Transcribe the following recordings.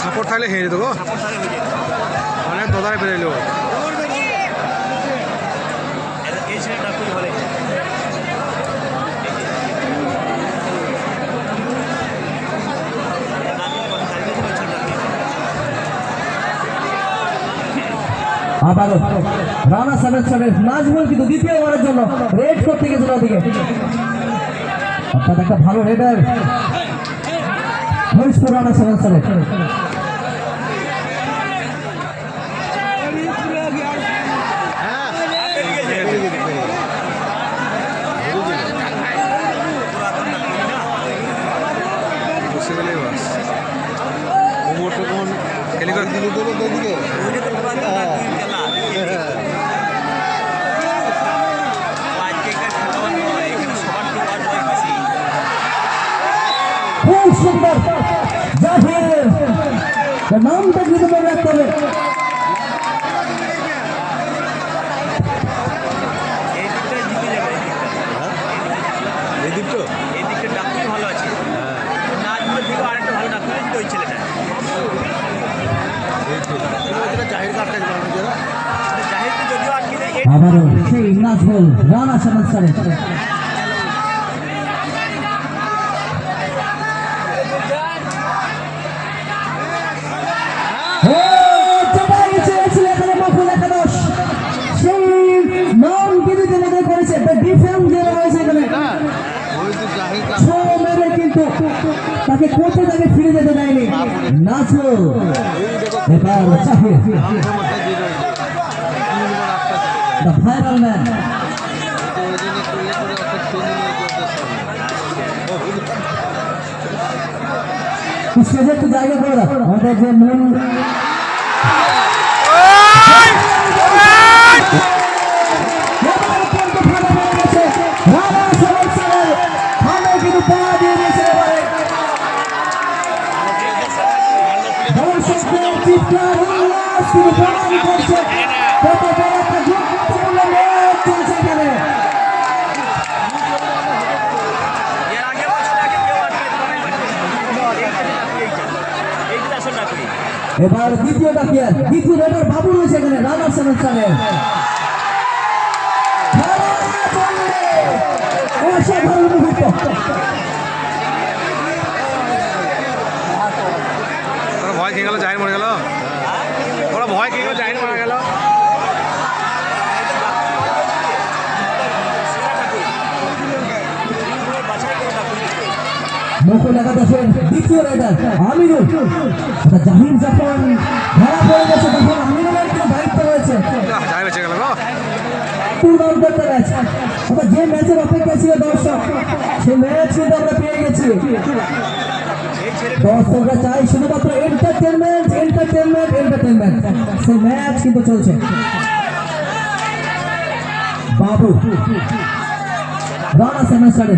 Support থাকলে হেরে যেত অনেক দোদায় পেরে আবারও রানা সেভেন নাজমুল কিন্তু দ্বিতীয় ওভারের জন্য রেড করতে গেছিল ওদিকে অর্থাৎ একটা ভালো raider Harishpur Rana seven seven বসে গেলেই বাস কোমরটা কোন খেলি করে দিলি তো দিকে খুব সুন্দর জাহির তার নামটা কিন্তু মনে রাখতে হবে এই দিক তো এই দিকটা ডাক্তার ভালো আছে নাজমুলের থেকে আরেকটা ভালো ডাক্তার আছে ওই ছেলেটা এই তো জাহির কাটতে জাহিদ যদিও আটকে দেয় এই আবারও সেই নাজমুল রানা সেভেন সেভেন তাকে কোর্টে তাকে ফিরে যেতে দেয়নি। নাচো এবার দ্য ভাইরাল ম্যান স্টেজে একটু জায়গা করে দাও। আমাদের যে মূল কিন্তু প্রমাণ করছে। কত বড় একটা গুরুত্বপূর্ণ ম্যাচ চলছে এখানে। এবার দ্বিতীয় ডাকিয়ার দ্বিতীয় রেডার বাবু রয়েছে এখানে রানার সেভেন সালে অসাধারণ মুহূর্ত ওরা ভয় খেয়ে গেল জাহির মরে গেল। ভয় গেল জাহির মারা গেল। দিতে। মুকুল একাদশের দ্বিতীয় আমিনুল। অর্থাৎ জাহির যখন ধরা পড়ে গেছে তখন আমিনুলের কিন্তু দায়িত্ব রয়েছে। করতে ম্যাচ যে ম্যাচের অপেক্ষা ছিল দর্শক সেই ম্যাচ কিন্তু আমরা পেয়ে গেছি। দর্শকরা চাই শুধুমাত্র এন্টারটেনমেন্ট এন্টারটেনমেন্ট এন্টারটেনমেন্ট সে ম্যাচ কিন্তু চলছে। বাবু, রানা সেমেস্টারে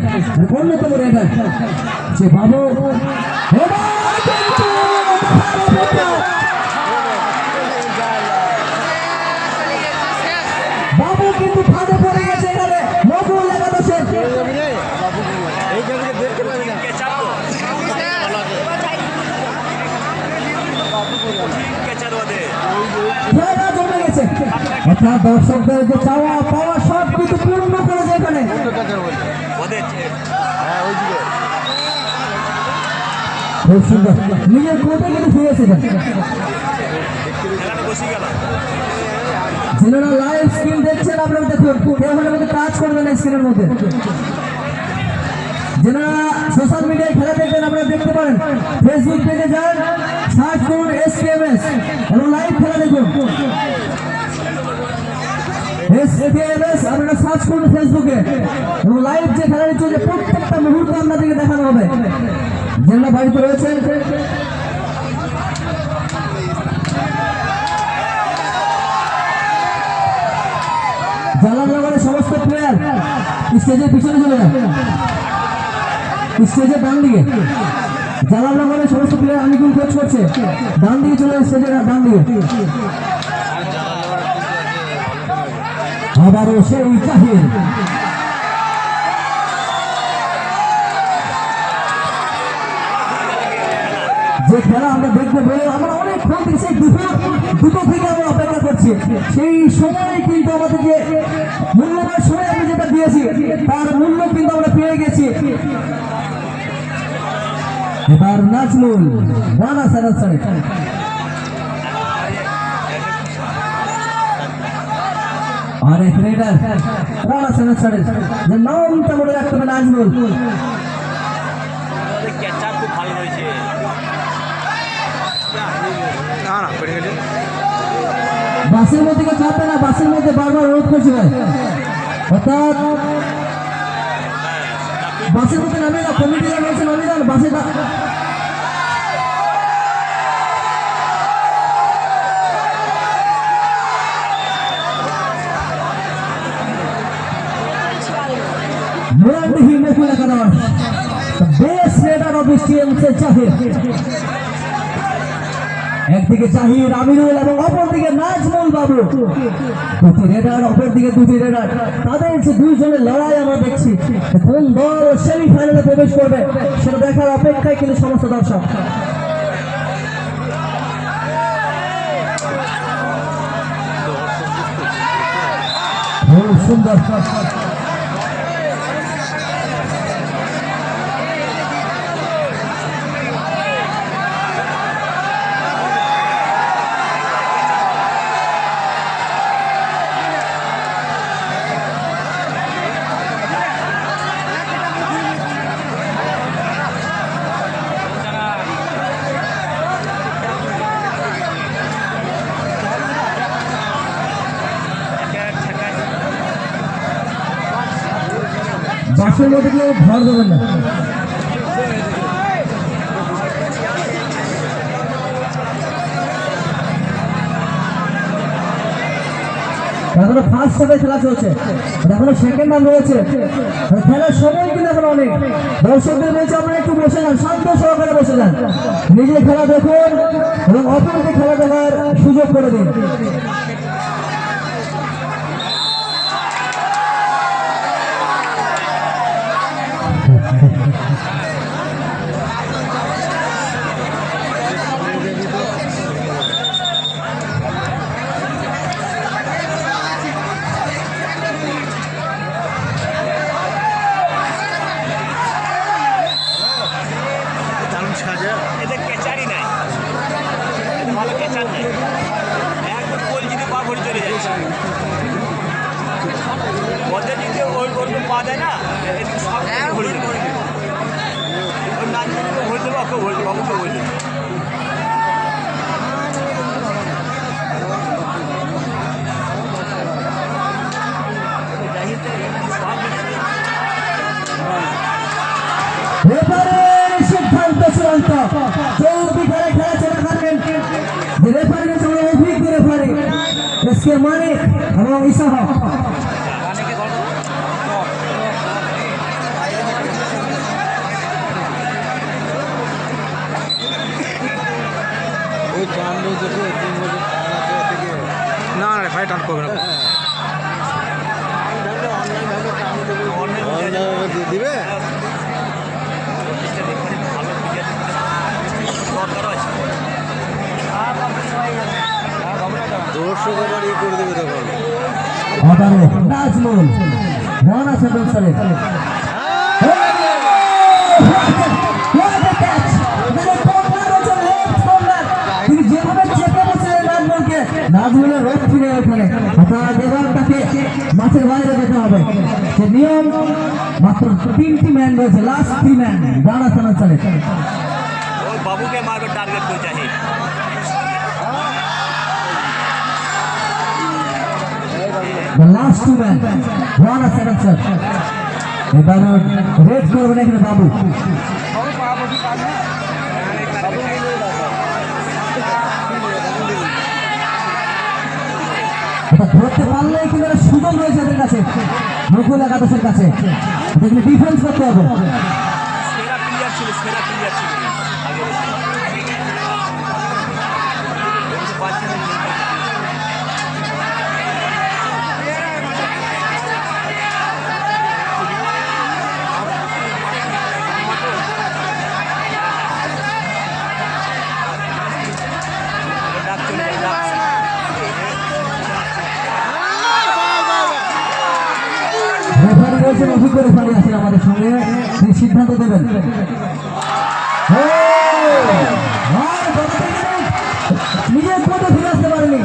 অন্যতম রেডার। যে বাবু এবার কিন্তু বাবু কিন্তু ফাঁদে পড়ে গেছে এখানে মকুল একাদশের কে চাপো? কে চাপ ওদের? খেলা জমে গেছে অর্থাৎ দর্শকদের যে চাওয়া পাওয়া সব কিছু পূর্ণ করেছে এখানে। খুব সুন্দর। নিজের কোর্টে কিন্তু খেলাটা যারা লাইভ স্ক্রিন দেখছেন, আপনারা দেখুন। হলে মধ্যে কাজ করবেন স্ক্রিনের মধ্যে। যারা সোশ্যাল মিডিয়ায় খেলা দেখবেন, আপনারা দেখতে পারেন। ফেসবুক পেজে যান সার্চ করুন এস এবং লাইভ খেলা দেখুন। এস আপনারা সমস্ত প্লেয়ার স্টেজের পিছনে চলে যান। স্টেজের ডান দিকে। জালালনগরের সমস্ত প্লেয়ার আমি কিন্তু কোচ করছে। ডান দিকে চলে স্টেজের ডান দিকে। আবারও সেই কাহিল যে খেলা আমরা দেখব বলে আমরা অনেক ক্ষতি, সেই দুটো দুটো থেকে আমরা অপেক্ষা করছি। সেই সময় কিন্তু আমাদেরকে মূল্যবান সময় আমি যেটা দিয়েছি, তার মূল্য কিন্তু আমরা পেয়ে গেছি। এবার নাজমুল, রানা সারা সাইড আর এক রেডার রানা সারাল সাহেব যে নামটা মনে রাখতে হবে নাজমুল খুব ভালো না না গেছে বাসের মধ্যে কেউ চাপবে না বাসের মধ্যে বারবার রোধ করছে ভাই। অর্থাৎ বাসের মধ্যে নামিয়ে দাও কমিটি দাও বাসে না মুরান্দিহি মুকুল একাদশ। বেস রেডার অফ স্টিএমসে চাহির। একদিকে জাহির আমিরুল এবং অপরদিকে নাজমুল বাবু। দুটি রেডার, অপরদিকে দুটি রেডার। তাদের যে দুইজনের লড়াই আমরা দেখছি, কোন দল সেমিফাইনালে প্রবেশ করবে, সেটা দেখার অপেক্ষায় কিন্তু সমস্ত দর্শক। সুন্দর। বাসের মধ্যে কেউ ভর দেবেন না। এখনও ফার্স্ট হাফে খেলা চলছে। এখনও সেকেন্ড হাফ রয়েছে। খেলার সময় কিন্তু এখন অনেক। দর্শকদের বলছে আমরা একটু বসে যান, শান্ত সহকারে বসে যান। নিজে খেলা দেখুন এবং অপরকে খেলা দেখার সুযোগ করে দিন। কে মানিক এবং ইসাহ না না ভাই টান করবে না দিবে দরকারও আছে করে দেবে তখন। আবারও নাজমুল রানা নাজমুলের রোগ ওখানে তাকে মাঠের বাইরে যেতে হবে। সে নিয়ম মাত্র তিনটি ম্যান রয়েছে last three man Rana seven সালে ওই বাবুকে মারবে টার্গেট করে The last two men, Rana seven sir. এবার রেড করবেন এখানে বাবু ধরতে পারলেই কিন্তু একটা সুযোগ রয়েছে এদের কাছে। মুকুল একাদশের কাছে। ডিফেন্স করতে হবে। সেরা প্লেয়ার ছিল সেরা প্লেয়ার ছিল। যোগ্য রেফারি আছেন আমাদের সঙ্গে। তিনি সিদ্ধান্ত দেবেন। থেকে নিজের ফিরে আসতে পারেনি।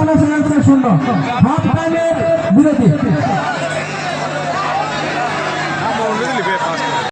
অনার্স শূন্য। হাফ টাইমের বিরতি।